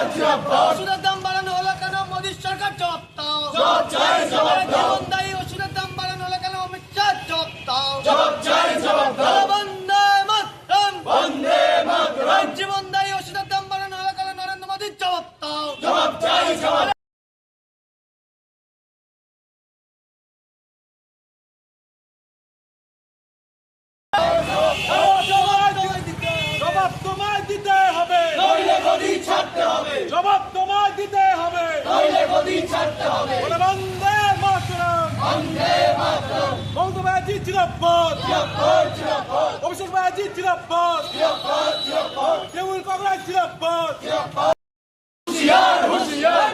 ওষুধের দাম বাড়ানো হলো কেন? মোদী সরকার জবাব দাও। মমতা ব্যানার্জি জিরাব্বাদ অভিষেক ব্যানার্জি জিরাব্বাদ তৃণমূল কংগ্রেস জিরাব্বাদ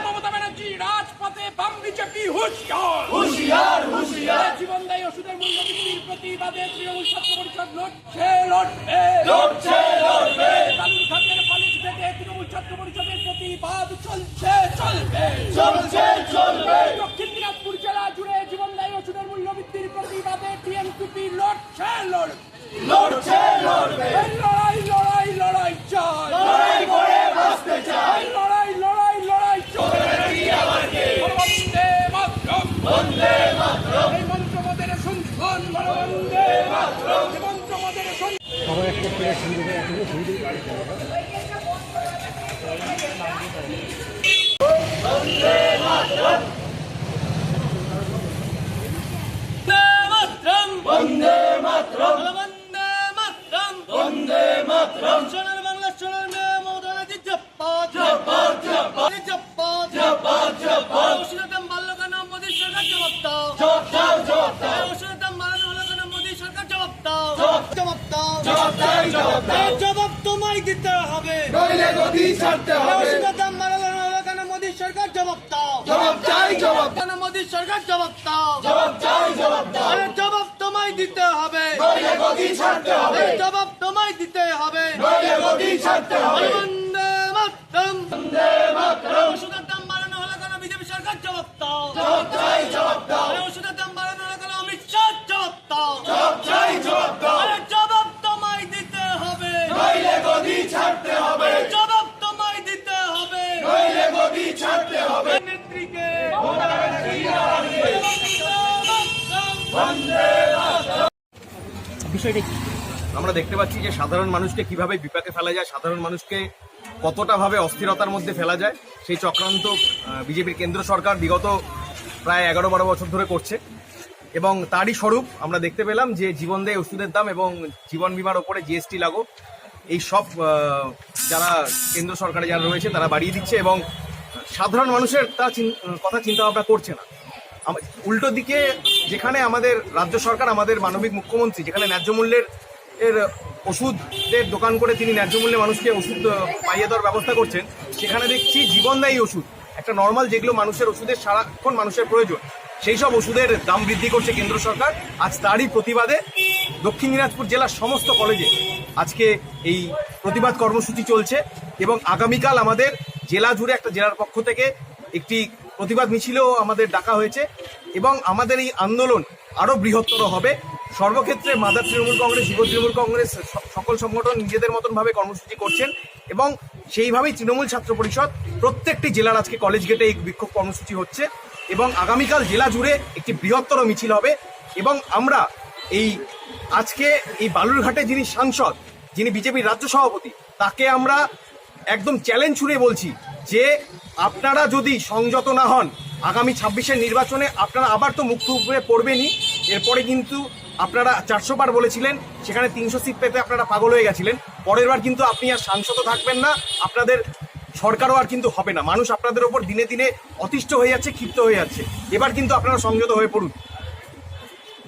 মমতা ব্যানার্জি রাজপথে বাম বিজেপি হুঁশিয়ার হুঁশিয়ার হুঁশিয়ার জীবনদায়ী ওষুধের মূল্য প্রতিবাদে তৃণমূল ছাত্র পরিষদ লড়ছে লড়বে লড়ছে লড়বে কালুরঘাটের কলেজ থেকে তৃণমূল ছাত্র পরিষদের প্রতিবাদ চলছে চলবে। চলছে চলবে। দক্ষিণ দিনাজপুর জেলা জুড়ে জীবনদায়ী ওষুধের মূল্য বৃদ্ধির প্রতিবাদে টিএমসিপি লড়ছে লড়বে। লড়ছে লড়বে। লড়াই লড়াই লড়াই চাই। লড়াই করে বাঁচতে চাই। লড়াই লড়াই লড়াই চলবে বন্দে মাতরম। বন্দে মাতরম। এই মন্ত্র মোদের শুনছন বন্দে মাতরম। এই মন্ত্র মোদের শুন বন্দে মাতরম। বন্দে মাতরম। বন্দে মাতরম। সোনার বাংলা সোনার মেয়ে মমতা ব্যানার্জি জব্বাদ জব্বাদ জব্বাদ জব্বাদ জব্বাদ জব্বাদ ওষুধের দাম বাড়লো কেন মোদী সরকার জবাব দাও জবাব দাও জবাব দাও ওষুধের দাম বাড়ানো হলো কেন মোদী সরকার জবাব দাও জবাব দাও জবাব দাও জবাব দাও জবাব তোমায় দিতে হবে। নইলে গদি ছাড়তে হবে। দাম বাড়ানো হলো কেন মোদী সরকার জবাব দাও। জবাব চাই জবাব। কেন মোদী সরকার জবাব দাও। জবাব চাই জবাব দাও। আরে জবাব তোমায় দিতে হবে। নইলে গদি ছাড়তে হবে। জবাব তোমায় দিতে হবে। নইলে গদি ছাড়তে হবে। বন্দে মাতরম। বন্দে মাতরম। ওষুধের দাম বাড়ানো হলো কেন বিজেপি সরকার জবাব দাও। জবাব চাই জবাব দাও। ওষুধের দাম আমরা দেখতে পাচ্ছি যে সাধারণ মানুষকে কীভাবে বিপাকে ফেলা যায়, সাধারণ মানুষকে কতটা ভাবে অস্থিরতার মধ্যে ফেলা যায়, সেই চক্রান্ত বিজেপির কেন্দ্র সরকার বিগত প্রায় এগারো বারো বছর ধরে করছে। এবং তারই স্বরূপ আমরা দেখতে পেলাম যে জীবন দেয় ওষুধের দাম এবং জীবন বিমার ওপরে জিএসটি লাগু। এই সব যারা কেন্দ্র সরকারে যারা রয়েছে তারা বাড়িয়ে দিচ্ছে এবং সাধারণ মানুষের তা কথা চিন্তা ভাবনা করছে না। উল্টো দিকে যেখানে আমাদের রাজ্য সরকার, আমাদের মানবিক মুখ্যমন্ত্রী, যেখানে ন্যায্য মূল্যের, এর ওষুধের দোকান করে তিনি ন্যায্য মূল্যে মানুষকে ওষুধ পাইয়ে দেওয়ার ব্যবস্থা করছেন, সেখানে দেখছি জীবনদায়ী ওষুধ, একটা নর্মাল যেগুলো মানুষের ওষুধের সারাক্ষণ মানুষের প্রয়োজন, সেই সব ওষুধের দাম বৃদ্ধি করছে কেন্দ্র সরকার, আজ তারই প্রতিবাদে দক্ষিণ দিনাজপুর জেলার সমস্ত কলেজে আজকে এই প্রতিবাদ কর্মসূচি চলছে এবং আগামীকাল আমাদের জেলা জুড়ে একটা জেলার পক্ষ থেকে একটি প্রতিবাদ মিছিলও আমাদের ডাকা হয়েছে এবং আমাদের এই আন্দোলন আরও বৃহত্তর হবে। সর্বক্ষেত্রে মাদার তৃণমূল কংগ্রেস যুব তৃণমূল কংগ্রেস সকল সংগঠন নিজেদের মতনভাবে কর্মসূচি করছেন এবং সেইভাবেই তৃণমূল ছাত্র পরিষদ প্রত্যেকটি জেলার আজকে কলেজ গেটে এই বিক্ষোভ কর্মসূচি হচ্ছে এবং আগামীকাল জেলা জুড়ে একটি বৃহত্তর মিছিল হবে এবং আমরা এই আজকে এই বালুরঘাটে যিনি সাংসদ, যিনি বিজেপির রাজ্য সভাপতি, তাকে আমরা একদম চ্যালেঞ্জ ছুড়ে বলছি যে আপনারা যদি সংযত না হন আগামী ছাব্বিশের নির্বাচনে আপনারা আবার তো মুখ উপরে পড়বেনই। এরপরে কিন্তু আপনারা চারশো বার বলেছিলেন সেখানে তিনশো সিট পেতে আপনারা পাগল হয়ে গেছিলেন। পরের বার কিন্তু আপনি আর সাংসদ থাকবেন না আপনাদের সরকারও আর কিন্তু হবে না। মানুষ আপনাদের ওপর দিনে দিনে অতিষ্ঠ হয়ে যাচ্ছে ক্ষিপ্ত হয়ে যাচ্ছে। এবার কিন্তু আপনারা সংযত হয়ে পড়ুন।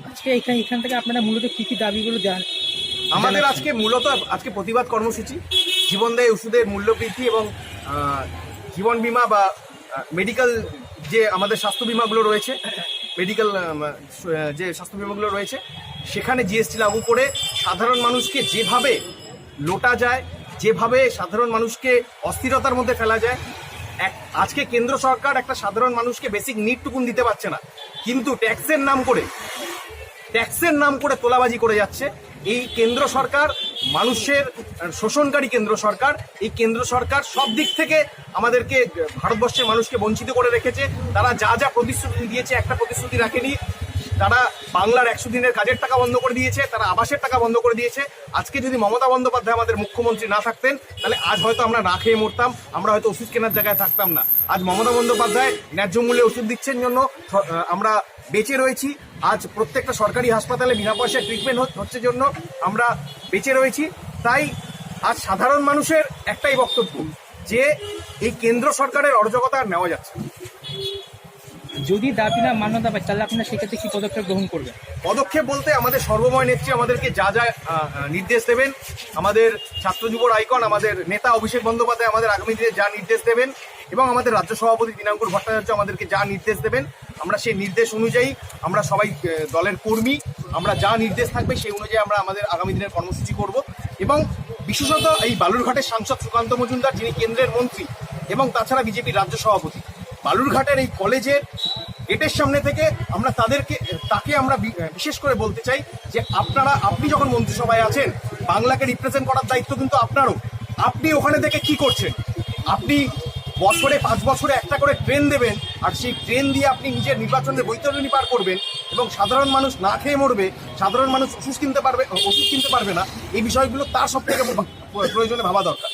আজকে এখান এখান থেকে আপনারা মূলত কি কি দাবিগুলো দেন আমাদের আজকে মূলত আজকে প্রতিবাদ কর্মসূচি জীবনদায়ী ওষুধের মূল্য বৃদ্ধি এবং জীবন বিমা বা মেডিকেল যে আমাদের স্বাস্থ্য বিমাগুলো রয়েছে মেডিকেল যে স্বাস্থ্য বিমাগুলো রয়েছে, সেখানে জিএসটি লাগু করে সাধারণ মানুষকে যেভাবে লোটা যায়, যেভাবে সাধারণ মানুষকে অস্থিরতার মধ্যে ফেলা যায়, এক, আজকে কেন্দ্র সরকার একটা সাধারণ মানুষকে বেসিক নিডটুকুন দিতে পারছে না। কিন্তু ট্যাক্সের নাম করে ট্যাক্সের নাম করে তোলাবাজি করে যাচ্ছে। এই কেন্দ্র সরকার, মানুষের শোষণকারী কেন্দ্র সরকার, এই কেন্দ্র সরকার সব দিক থেকে আমাদেরকে ভারতবর্ষের মানুষকে বঞ্চিত করে রেখেছে। তারা যা যা প্রতিশ্রুতি দিয়েছে, একটা প্রতিশ্রুতি রাখেনি। তারা বাংলার একশো দিনের কাজের টাকা বন্ধ করে দিয়েছে, তারা আবাসের টাকা বন্ধ করে দিয়েছে। আজকে যদি মমতা বন্দ্যোপাধ্যায় আমাদের মুখ্যমন্ত্রী না থাকতেন, তাহলে আজ হয়তো আমরা না খেয়ে মরতাম, আমরা হয়তো ওষুধ কেনার জায়গায় থাকতাম না। আজ মমতা বন্দ্যোপাধ্যায় ন্যায্য মূল্যে ওষুধ দিচ্ছেন জন্য আমরা বেঁচে রয়েছি। আজ প্রত্যেকটা সরকারি হাসপাতালে বিনা পয়সায় ট্রিটমেন্ট হচ্ছে জন্য আমরা বেঁচে রয়েছি। তাই আজ সাধারণ মানুষের একটাই বক্তব্য যে এই কেন্দ্র সরকারের অরাজকতা আর নেওয়া যাচ্ছে যদি দাবি না মান্যতা পায় তাহলে আপনারা সেক্ষেত্রে কি পদক্ষেপ গ্রহণ করবেন? পদক্ষেপ বলতে আমাদের সর্বময় নেত্রী আমাদেরকে যা যা নির্দেশ দেবেন আমাদের ছাত্র যুবর আইকন আমাদের নেতা অভিষেক বন্দ্যোপাধ্যায় আমাদের আগামী দিনে যা নির্দেশ দেবেন এবং আমাদের রাজ্য সভাপতি দিনাঙ্কুর ভট্টাচার্য আমাদেরকে যা নির্দেশ দেবেন আমরা সেই নির্দেশ অনুযায়ী আমরা সবাই দলের কর্মী, আমরা যা নির্দেশ থাকবে সেই অনুযায়ী আমরা আমাদের আগামী দিনের কর্মসূচি করব। এবং বিশেষত এই বালুরঘাটের সাংসদ সুকান্ত মজুমদার, যিনি কেন্দ্রের মন্ত্রী, এবং তাছাড়া বিজেপির রাজ্য সভাপতি, বালুরঘাটের এই কলেজের গেটের সামনে থেকে আমরা তাদেরকে, তাকে আমরা বিশেষ করে বলতে চাই যে আপনারা, আপনি যখন মন্ত্রিসভায় আছেন, বাংলাকে রিপ্রেজেন্ট করার দায়িত্ব কিন্তু আপনারও। আপনি ওখানে থেকে কি করছেন? আপনি বছরে, পাঁচ বছরে একটা করে ট্রেন দেবেন, আর সেই ট্রেন দিয়ে আপনি নিজের নির্বাচনের বৈতরণী পার করবেন এবং সাধারণ মানুষ না খেয়ে মরবে, সাধারণ মানুষ ওষুধ কিনতে পারবে ওষুধ কিনতে পারবে না। এই বিষয়গুলো তার সব থেকে প্রয়োজনে ভাবা দরকার।